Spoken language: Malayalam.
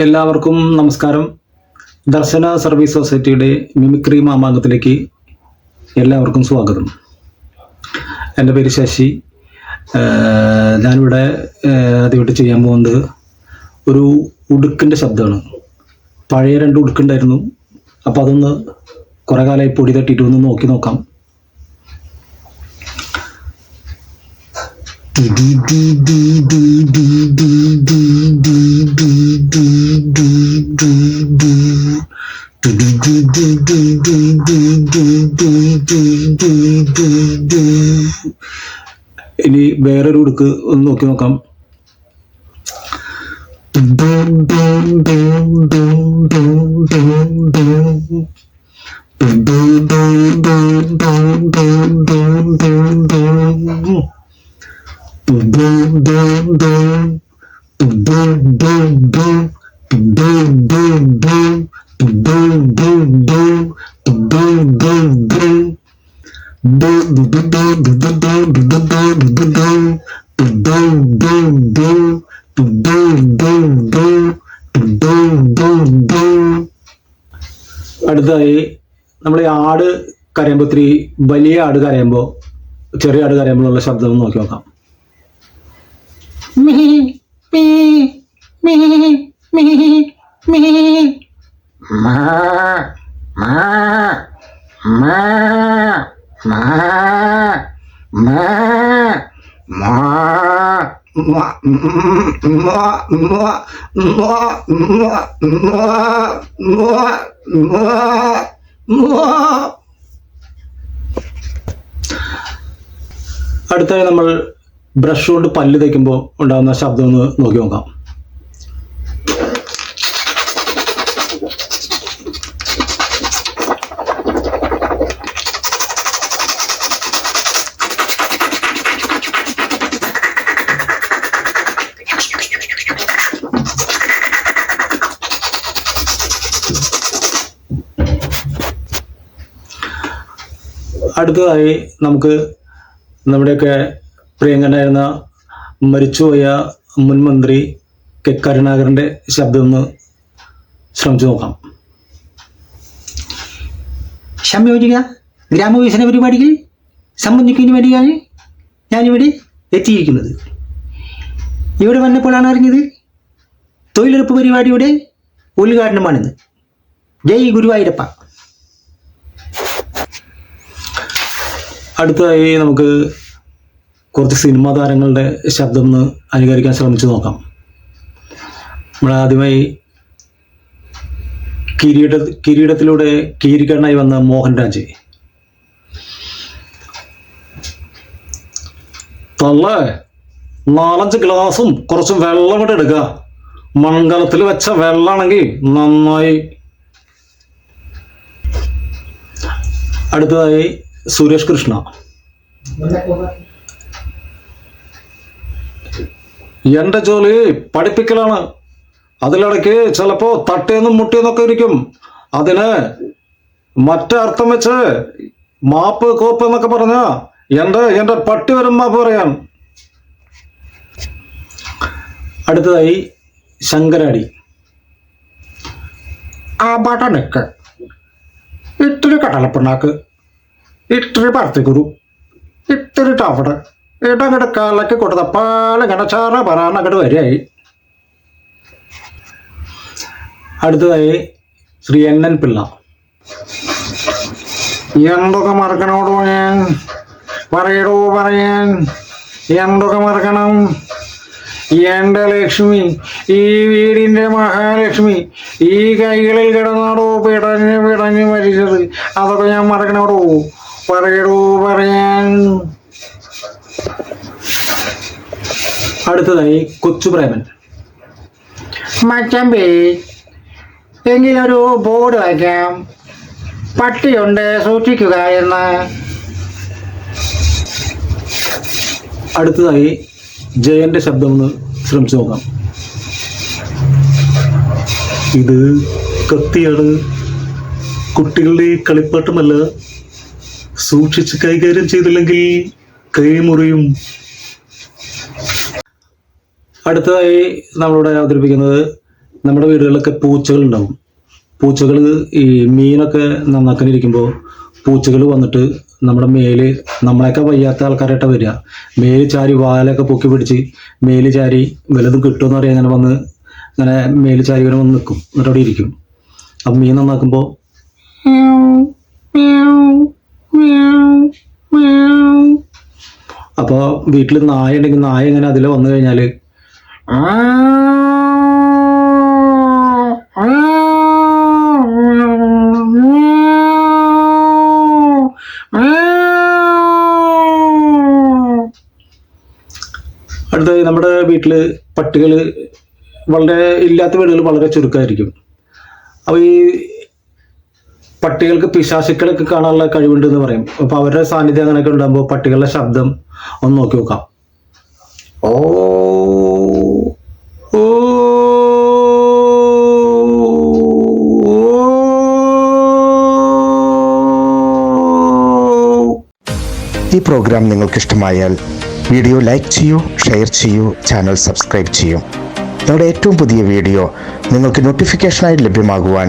എല്ലാവർക്കും നമസ്കാരം. ദർശന സർവീസ് സൊസൈറ്റിയുടെ മിമിക്രി മാമാങ്കത്തിലേക്ക് എല്ലാവർക്കും സ്വാഗതം. എന്റെ പേര് ശശി. ഞാനിവിടെ ആദ്യമായിട്ട് ചെയ്യാൻ പോകുന്നത് ഒരു ഉടുക്കിന്റെ ശബ്ദമാണ്. പഴയ രണ്ട് ഉടുക്കുണ്ടായിരുന്നു. അപ്പോൾ അതൊന്ന് കുറേ കാലമായി പൊടി തട്ടിയിട്ട് ഒന്ന് നോക്കി നോക്കാം. ഇനി വേറൊരു ഉടുക്ക് ഒന്ന് നോക്കി നോക്കാം. അടുത്തതായി നമ്മൾ ഈ ആട് കരയുമ്പോൾ ഇത്തിരി വലിയ ആട് കരയുമ്പോൾ ചെറിയ ആട് കരയുമ്പോഴുള്ള ശബ്ദം നോക്കി നോക്കാം. മീ മീ മീ നോക്കി നോക്കാം അടുത്തായി നമ്മൾ ബ്രഷ് കൊണ്ട് പല്ല് തേക്കുമ്പോൾ ഉണ്ടാകുന്ന ശബ്ദം ഒന്ന് നോക്കി നോക്കാം അടുത്തതായി നമുക്ക് നമ്മുടെയൊക്കെ പ്രിയങ്കനായിരുന്ന മരിച്ചുപോയ മുൻ മന്ത്രി കെ കരുണാകരന്റെ ശബ്ദം ഒന്ന് ശ്രമിച്ചു നോക്കാം. സംയോജിക ഗ്രാമവികസന പരിപാടികൾ സംബന്ധിക്കുന്നതിന് വേണ്ടിയാണ് ഞാനിവിടെ എത്തിയിരിക്കുന്നത്. ഇവിടെ വന്നപ്പോഴാണ് അറിഞ്ഞത് തൊഴിലുറപ്പ് പരിപാടിയുടെ ഉദ്ഘാടനമാണിന്ന്. ജയ് ഗുരുവായൂരപ്പ. അടുത്തതായി നമുക്ക് കുറച്ച് സിനിമാ താരങ്ങളുടെ ശബ്ദം ഒന്ന് അനുകരിക്കാൻ ശ്രമിച്ചു നോക്കാം. നമ്മൾ ആദ്യമായി കിരീട കിരീടത്തിലൂടെ കീരിക്കണ്ണായി വന്ന മോഹൻരാജ് തള്ളേ നാലഞ്ച് ഗ്ലാസും കുറച്ച് വെള്ളം കൂടെ എടുക്കുക. മൺകലത്തിൽ വെച്ച വെള്ളമാണെങ്കിൽ നന്നായി. അടുത്തതായി സുരേഷ് കൃഷ്ണ. എന്റെ ജോലി പഠിപ്പിക്കലാണ്. അതിലിടയ്ക്ക് ചിലപ്പോ തട്ടേന്നും മുട്ടിയെന്നൊക്കെ ഇരിക്കും. അതിന് മറ്റർത്ഥം വെച്ച് മാപ്പ് കോപ്പ് എന്നൊക്കെ പറഞ്ഞ എന്റെ എന്റെ പട്ടി വരും മാപ്പ് പറയാൻ. അടുത്തതായി ശങ്കരാടി. ആ പാട്ടാണ് ഇത്തിരി കടലപ്പിണ്ണാക്ക്. ഇത്തിരി പരത്തിക്കുരു ഇത്തിരി ടവട് ഇടങ്ങട് കാലക്ക് കൊടുത്ത പാലങ്ങനെ ചാറ പറയാനങ്ങട് വരെയായി അടുത്തതായി ശ്രീ എൻ എൻ പിള്ള. എന്തൊക്കെ മറക്കണോടോ ഞാൻ? പറയടോ പറയാൻ. എന്തൊക്കെ മറക്കണം? എന്റെ ലക്ഷ്മി ഈ വീടിന്റെ മഹാലക്ഷ്മി ഈ കൈകളിൽ കിടന്നാടോ പിടഞ്ഞ് പിടഞ്ഞ് മരിച്ചത്? അതൊക്കെ ഞാൻ മറക്കണോടോ? പറയടോ പറയാൻ. അടുത്തതായി കൊച്ചു പ്രേമൻ. മച്ചമ്പി എങ്കിലൊരു ബോർഡ് വയ്ക്കാം. പട്ടിയുണ്ട് സൂക്ഷിക്കുക എന്ന്. അടുത്തതായി ജയന്റെ ശബ്ദം ഒന്ന് ശ്രമിച്ചു നോക്കാം. ഇത് കത്തിയാണ് കുട്ടികളുടെ കളിപ്പാട്ടമല്ല സൂക്ഷിച്ച് കൈകാര്യം ചെയ്തില്ലെങ്കിൽ കൈമുറിയും. അടുത്തതായി നമ്മളിവിടെ അവതരിപ്പിക്കുന്നത് നമ്മുടെ വീടുകളിലൊക്കെ പൂച്ചകൾ ഉണ്ടാവും പൂച്ചകൾ ഈ മീനൊക്കെ നന്നാക്കാനിരിക്കുമ്പോൾ പൂച്ചകൾ വന്നിട്ട് നമ്മുടെ മേൽ നമ്മളെയൊക്കെ വയ്യാത്ത ആൾക്കാരായിട്ട് വരിക. മേൽ ചാരി വാലൊക്കെ പൊക്കി പിടിച്ച് മേൽ ചാരി വല്ലതും കിട്ടുമെന്ന് പറയാൻ അങ്ങനെ വന്ന് അങ്ങനെ മേൽ ചാരി ഇങ്ങനെ വന്ന് നിൽക്കും എന്നിട്ട് അവിടെ ഇരിക്കും. അപ്പം മീൻ നന്നാക്കുമ്പോൾ അപ്പോൾ വീട്ടിൽ നായ ഉണ്ടെങ്കിൽ നായ എങ്ങനെ അതിൽ വന്നു കഴിഞ്ഞാൽ അടുത്ത നമ്മുടെ വീട്ടിൽ പട്ടികൾ വളരെ ഇല്ലാത്ത വീടുകൾ വളരെ ചുരുക്കമായിരിക്കും. അപ്പോൾ ഈ പട്ടികൾക്ക് പിശാശുക്കളൊക്കെ കാണാനുള്ള കഴിവുണ്ട് എന്ന് പറയും. അപ്പൊ അവരുടെ സാന്നിധ്യം അങ്ങനെയൊക്കെ ഉണ്ടാകുമ്പോൾ പട്ടികളുടെ ശബ്ദം ഒന്ന് നോക്കി നോക്കാം. ഓ ഓ ഈ പ്രോഗ്രാം നിങ്ങൾക്ക് ഇഷ്ടമായാൽ വീഡിയോ ലൈക്ക് ചെയ്യൂ ഷെയർ ചെയ്യൂ ചാനൽ സബ്സ്ക്രൈബ് ചെയ്യൂ. നമ്മുടെ ഏറ്റവും പുതിയ വീഡിയോ നിങ്ങൾക്ക് നോട്ടിഫിക്കേഷനായി ലഭ്യമാകുവാൻ